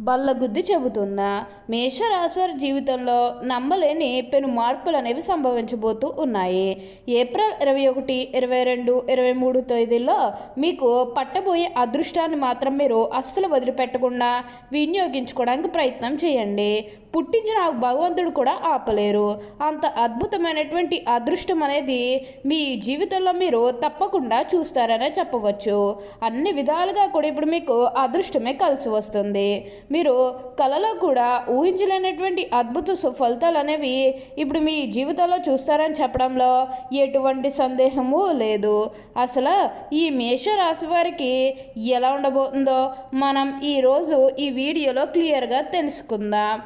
బల్లగుద్ది చెబుతున్న మేషరాశివారి జీవితంలో నమ్మలేని పెను మార్పులు అనేవి సంభవించబోతూ ఉన్నాయి. ఏప్రిల్ ఇరవై ఒకటి ఇరవై రెండు ఇరవై మూడు తేదీల్లో మీకు పట్టబోయే అదృష్టాన్ని మాత్రం మీరు అస్సలు వదిలిపెట్టకుండా వినియోగించుకోవడానికి ప్రయత్నం చేయండి. పుట్టించిన భగవంతుడు కూడా ఆపలేరు. అంత అద్భుతమైనటువంటి అదృష్టం అనేది మీ జీవితంలో మీరు తప్పకుండా చూస్తారనే చెప్పవచ్చు. అన్ని విధాలుగా కూడా ఇప్పుడు మీకు అదృష్టమే కలిసి వస్తుంది. మీరు కలలో కూడా ఊహించలేనటువంటి అద్భుత సు- ఫలితాలు అనేవి ఇప్పుడు మీ జీవితంలో చూస్తారని చెప్పడంలో ఎటువంటి సందేహము లేదు. అసలు ఈ మేషరాశి వారికి ఎలా ఉండబోతుందో మనం ఈరోజు ఈ వీడియోలో క్లియర్గా తెలుసుకుందాం.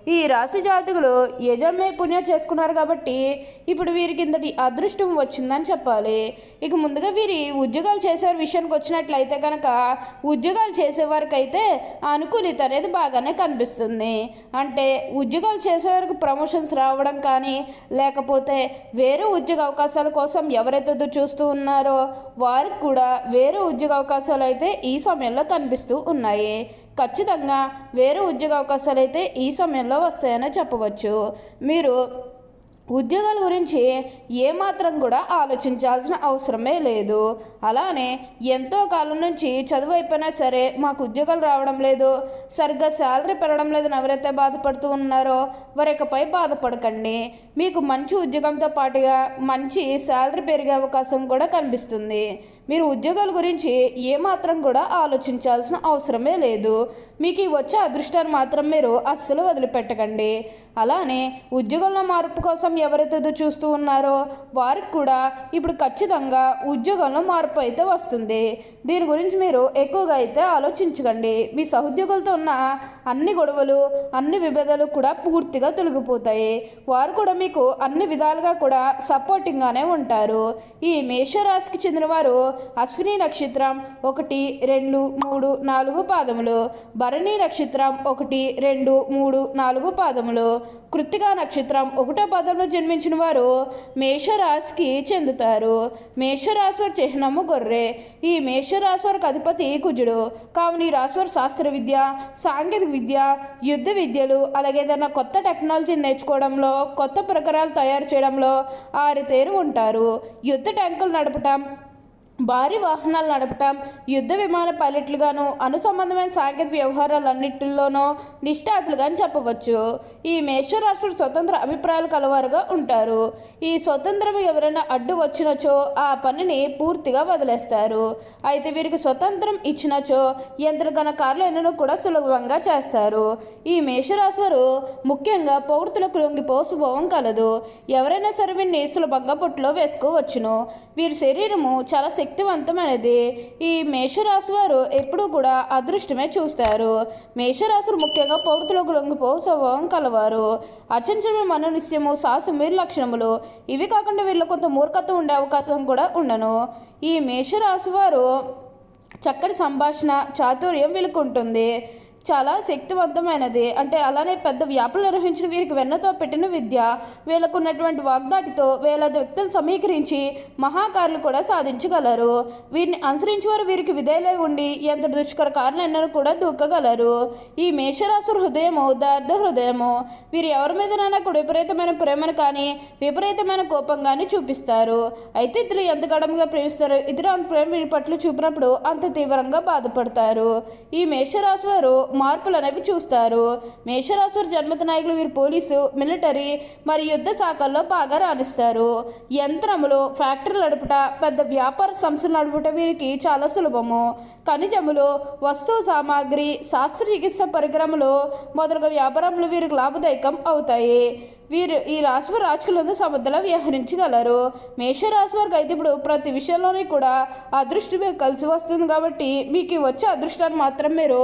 ఈ రాశి జాతకులు యజమే పుణ్యం చేసుకున్నారు కాబట్టి ఇప్పుడు వీరికి ఇంతటి అదృష్టం వచ్చిందని చెప్పాలి. ఇక ముందుగా వీరి ఉద్యోగాలు చేసే విషయానికి వచ్చినట్లయితే కనుక ఉద్యోగాలు చేసేవారికి అయితే అనుకూలిత అనేది బాగానే కనిపిస్తుంది. అంటే ఉద్యోగాలు చేసేవారికి ప్రమోషన్స్ రావడం కానీ లేకపోతే వేరే ఉద్యోగ అవకాశాల కోసం ఎవరైతే చూస్తూ ఉన్నారో వారికి కూడా వేరే ఉద్యోగ అవకాశాలు అయితే ఈ సమయంలో కనిపిస్తూ ఉన్నాయి. ఖచ్చితంగా వేరే ఉద్యోగ అవకాశాలు అయితే ఈ సమయంలో వస్తాయని చెప్పవచ్చు. మీరు ఉద్యోగాల గురించి ఏమాత్రం కూడా ఆలోచించాల్సిన అవసరమే లేదు. అలానే ఎంతో కాలం నుంచి చదువు అయిపోయినా సరే మాకు ఉద్యోగాలు రావడం లేదు. సరిగ్గా శాలరీ పెరగడం లేదని ఎవరైతే బాధపడుతూ ఉన్నారో వారికపై బాధపడకండి. మీకు మంచి ఉద్యోగంతో పాటుగా మంచి శాలరీ పెరిగే అవకాశం కూడా కనిపిస్తుంది. మీరు ఉద్యోగాల గురించి ఏమాత్రం కూడా ఆలోచించాల్సిన అవసరమే లేదు. మీకు ఈ వచ్చే అదృష్టాన్ని మాత్రం మీరు అస్సలు వదిలిపెట్టకండి. అలానే ఉద్యోగంలో మార్పు కోసం ఎవరైతే చూస్తూ ఉన్నారో వారికి కూడా ఇప్పుడు ఖచ్చితంగా ఉద్యోగంలో మార్పు అయితే వస్తుంది. దీని గురించి మీరు ఎక్కువగా అయితే ఆలోచించకండి. మీ సహోద్యోగులతో ఉన్న అన్ని గొడవలు అన్ని విభేదాలు కూడా పూర్తిగా తొలగిపోతాయి. వారు కూడా మీకు అన్ని విధాలుగా కూడా సపోర్టింగ్గానే ఉంటారు. ఈ మేషరాశికి చెందిన వారు అశ్విని నక్షత్రం ఒకటి రెండు మూడు నాలుగు పాదములు. భరణి నక్షత్రం ఒకటి రెండు మూడు నాలుగు పాదములు. కృత్తికా నక్షత్రం ఒకటో పదంలో జన్మించిన వారు మేషరాశికి చెందుతారు. మేషరాశి చిహ్నము గొర్రె. ఈ మేష వారికి అధిపతి కుజుడు? కావున ఈ రాశివారు శాస్త్ర విద్య సాంకేతిక విద్య యుద్ధ విద్యలు అలాగే ఏదైనా కొత్త టెక్నాలజీని నేర్చుకోవడంలో కొత్త ప్రకారాలు తయారు చేయడంలో ఆరితేరు ఉంటారు. యుద్ధ ట్యాంకులు నడపటం భారీ వాహనాలు నడపటం యుద్ధ విమాన పైలట్లుగాను అనుసంబంధమైన సాంకేతిక వ్యవహారాలన్నింటిలోనూ నిష్ఠాతులుగా అని చెప్పవచ్చు. ఈ మేషరాశుడు స్వతంత్ర అభిప్రాయాలు కలవారుగా ఉంటారు. ఈ స్వతంత్రం ఎవరైనా అడ్డు వచ్చినచో ఆ పనిని పూర్తిగా వదిలేస్తారు. అయితే వీరికి స్వతంత్రం ఇచ్చినచో యంత్రగణ కార్యాలను కూడా సులభంగా చేస్తారు. ఈ మేషరాశి వారు ముఖ్యంగా పౌరుతులకు లొంగిపో స్వభావం కలదు. ఎవరైనా సరే వీరిని సులభంగా పొట్టులో వేసుకోవచ్చును. వీరి శరీరము చాలా శక్తి శక్తివంతమైనది. ఈ మేషరాశి వారు ఎప్పుడూ కూడా అదృష్టమే చూస్తారు. మేషరాశులు ముఖ్యంగా పౌరుతులకు లొంగిపో స్వభావం కలవారు. అచంచలమైన మనోనిశ్యము సాహసం వీరి లక్షణములు. ఇవి కాకుండా వీరిలో కొంత మూర్ఖత్వం ఉండే అవకాశం కూడా ఉండను. ఈ మేషరాశి వారు చక్కటి సంభాషణ చాతుర్యం వీళ్ళకుంటుంది చాలా శక్తివంతమైనది. అంటే అలానే పెద్ద వ్యాపులు నిర్వహించిన వీరికి వెన్నతో పెట్టిన విద్య వీళ్ళకు ఉన్నటువంటి వాగ్దాటితో వేలాది వ్యక్తులు సమీకరించి మహాకారులు కూడా సాధించగలరు. వీరిని అనుసరించి వారు వీరికి విధేయులై ఉండి ఎంత దుష్కర కారులైనా కూడా దూకగలరు. ఈ మేషరాశు హృదయము దార్థ హృదయము. వీరు ఎవరి మీదనైనా కూడా విపరీతమైన ప్రేమను కానీ విపరీతమైన కోపం కానీ చూపిస్తారు. అయితే ఇతరులు ఎంత గడంగా ప్రేమిస్తారు ఇతర అంత ప్రేమ వీరి పట్ల చూపినప్పుడు అంత తీవ్రంగా బాధపడతారు. ఈ మేషరాశి వారు మార్పులు అనేవి చూస్తారు. మేషరాసురు జన్మత నాయకులు వీరు పోలీసు మిలిటరీ మరియు యుద్ధ శాఖల్లో బాగా రాణిస్తారు. యంత్రములు ఫ్యాక్టరీలు నడుపుట పెద్ద వ్యాపార సంస్థలు నడుపుట వీరికి చాలా సులభము. ఖనిజములు వస్తువు సామాగ్రి శాస్త్ర చికిత్స పరికరములు మొదలగు వ్యాపారములు వీరికి లాభదాయకం అవుతాయి. వీరు ఈ రాశి రాజకీయాలను సమర్థలా వ్యవహరించగలరు. మేషరాశి వారికి అయితే ఇప్పుడు ప్రతి విషయంలోనే కూడా అదృష్టమే కలిసి వస్తుంది కాబట్టి మీకు వచ్చే అదృష్టాన్ని మాత్రం మీరు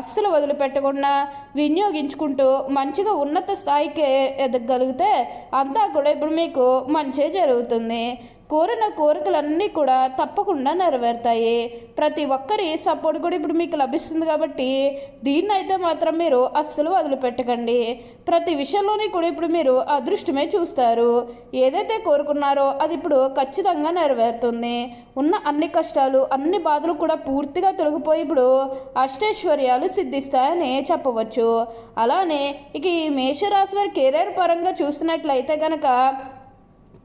అస్సలు వదిలిపెట్టకుండా వినియోగించుకుంటూ మంచిగా ఉన్నత స్థాయికి ఎదగగలిగితే అంతా కూడా ఇప్పుడు మీకు మంచి జరుగుతుంది. కోరిన కోరికలన్నీ కూడా తప్పకుండా నెరవేరుతాయి. ప్రతి ఒక్కరి సపోర్ట్ కూడా ఇప్పుడు మీకు లభిస్తుంది కాబట్టి దీన్ని అయితే మాత్రం మీరు అస్సలు వదిలిపెట్టకండి. ప్రతి విషయంలోని కూడా ఇప్పుడు మీరు అదృష్టమే చూస్తారు. ఏదైతే కోరుకున్నారో అది ఇప్పుడు ఖచ్చితంగా నెరవేరుతుంది. ఉన్న అన్ని కష్టాలు అన్ని బాధలు కూడా పూర్తిగా తొలగిపోయి ఇప్పుడు అష్టైశ్వర్యాలు సిద్ధిస్తాయని చెప్పవచ్చు. అలానే ఇక ఈ మేషరాశి వారి కెరీర్ పరంగా చూసినట్లయితే కనుక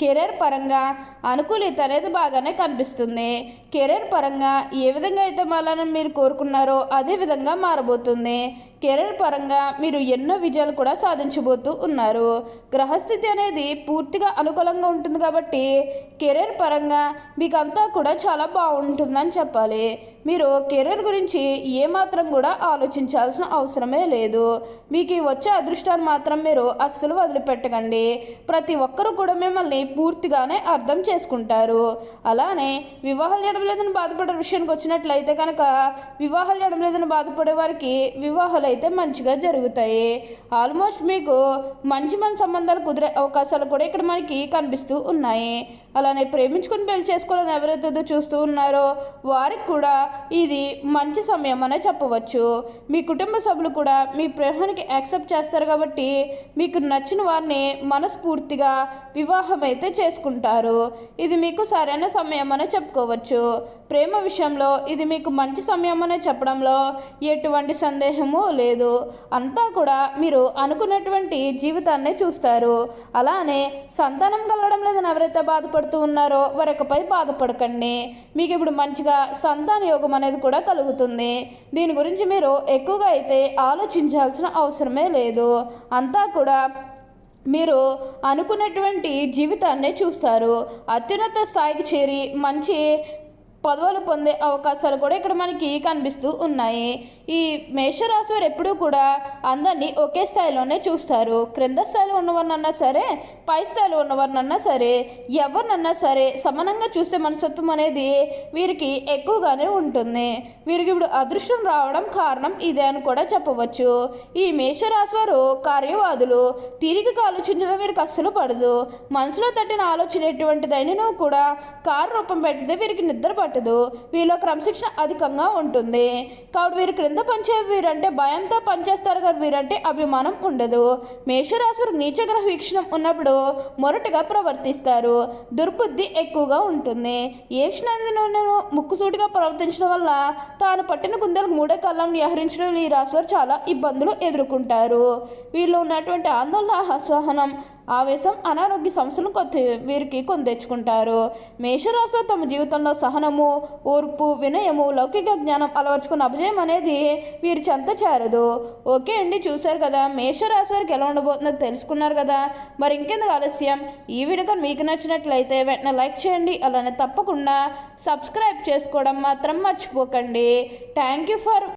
కెరీర్ పరంగా అనుకూలిత అనేది బాగానే కనిపిస్తుంది. కెరీర్ పరంగా ఏ విధంగా అయితే మళ్ళీ మీరు కోరుకున్నారో అదే విధంగా మారబోతుంది. కెరీర్ పరంగా మీరు ఎన్నో విజయాలు కూడా సాధించబోతూ ఉన్నారు. గ్రహస్థితి అనేది పూర్తిగా అనుకూలంగా ఉంటుంది కాబట్టి కెరీర్ పరంగా మీకు అంతా కూడా చాలా బాగుంటుందని చెప్పాలి. మీరు కెరీర్ గురించి ఏమాత్రం కూడా ఆలోచించాల్సిన అవసరమే లేదు. మీకు వచ్చే అదృష్టాన్ని మాత్రం మీరు అస్సలు వదిలిపెట్టకండి. ప్రతి ఒక్కరూ కూడా మిమ్మల్ని పూర్తిగానే అర్థం చేసుకుంటారు. అలానే వివాహాలు చేయడం లేదని బాధపడే విషయానికి వచ్చినట్లయితే కనుక వివాహాలు చేయడం లేదని బాధపడే వారికి వివాహాలు అయితే మంచిగా జరుగుతాయి. ఆల్మోస్ట్ మీకు మంచి మంచి సంబంధాలు కుదిరే అవకాశాలు కూడా ఇక్కడ మనకి కనిపిస్తూ ఉన్నాయి. అలానే ప్రేమించుకుని పెళ్ళి చేసుకోవాలని ఎవరైతే చూస్తూ ఉన్నారో వారికి కూడా ఇది మంచి సమయం అనే చెప్పవచ్చు. మీ కుటుంబ సభ్యులు కూడా మీ ప్రేమానికి యాక్సెప్ట్ చేస్తారు కాబట్టి మీకు నచ్చిన వారిని మనస్ఫూర్తిగా వివాహం అయితే చేసుకుంటారు. ఇది మీకు సరైన సమయం అనే చెప్పుకోవచ్చు. ప్రేమ విషయంలో ఇది మీకు మంచి సమయం అనే చెప్పడంలో ఎటువంటి సందేహము లేదు. అంతా కూడా మీరు అనుకున్నటువంటి జీవితాన్ని చూస్తారు. అలానే సంతానం కలగడం లేదని ఎవరైతే బాధపడుతూ ఉన్నారో వరకపై బాధపడకండి. మీకు ఇప్పుడు మంచిగా సంతాన యోగం అనేది కూడా కలుగుతుంది. దీని గురించి మీరు ఎక్కువగా అయితే ఆలోచించాల్సిన అవసరమే లేదు. అంతా కూడా మీరు అనుకున్నటువంటి జీవితాన్ని చూస్తారు. అత్యున్నత స్థాయికి చేరి మంచి పదవులు పొందే అవకాశాలు కూడా ఇక్కడ మనకి కనిపిస్తూ ఉన్నాయి. ఈ మేషరాశి వారు ఎప్పుడూ కూడా అందరినీ ఒకే స్థాయిలోనే చూస్తారు. క్రింద స్థాయిలో ఉన్నవారినన్నా సరే పై స్థాయిలో ఉన్నవారినన్నా సరే ఎవరినన్నా సరే సమానంగా చూసే మనస్తత్వం అనేది వీరికి ఎక్కువగానే ఉంటుంది. వీరికి ఇప్పుడు అదృష్టం రావడం కారణం ఇదే అని కూడా చెప్పవచ్చు. ఈ మేషరాశి వారు కార్యవాదులు తీరికగా ఆలోచించడం వీరికి అస్సలు పడదు. మనసులో తట్టిన ఆలోచన ఎటువంటిదైనా కూడా కారు రూపం పెట్టితే వీరికి నిద్ర పట్టదు. వీరిలో క్రమశిక్షణ అధికంగా ఉంటుంది. కాబట్టి వీరు క్రింద పనిచే వీరంటే భయంతో పనిచేస్తారు కానీ వీరంటే అభిమానం ఉండదు. మేషరాశి నీచగ్రహ వీక్షణం ఉన్నప్పుడు మొరటుగా ప్రవర్తిస్తారు. దుర్బుద్ధి ఎక్కువగా ఉంటుంది. ఏ విషయాన్ని ముక్కుసూటిగా ప్రవర్తించడం వల్ల తాను పట్టిన కుందలు మూడే కళ్ళం వ్యవహరించడం ఈ రాశి వారు చాలా ఇబ్బందులు ఎదుర్కొంటారు. వీళ్ళు ఉన్నటువంటి ఆందోళన అసహనం ఆవేశం అనారోగ్య సమస్యలు కొత్త వీరికి కొని తెచ్చుకుంటారు. మేషరాశిలో తమ జీవితంలో సహనము ఓర్పు వినయము లౌకిక జ్ఞానం అలవర్చుకున్న అభిజయం అనేది వీరి చెంత చేరదు. ఓకే అండి చూశారు కదా మేషరాశి వారికి ఎలా ఉండబోతుందో తెలుసుకున్నారు కదా. మరి ఇంకెందుకు ఆలస్యం? ఈ వీడియో కానీ మీకు నచ్చినట్లయితే వెంటనే లైక్ చేయండి అలానే తప్పకుండా సబ్స్క్రైబ్ చేసుకోవడం మాత్రం మర్చిపోకండి. Thank you for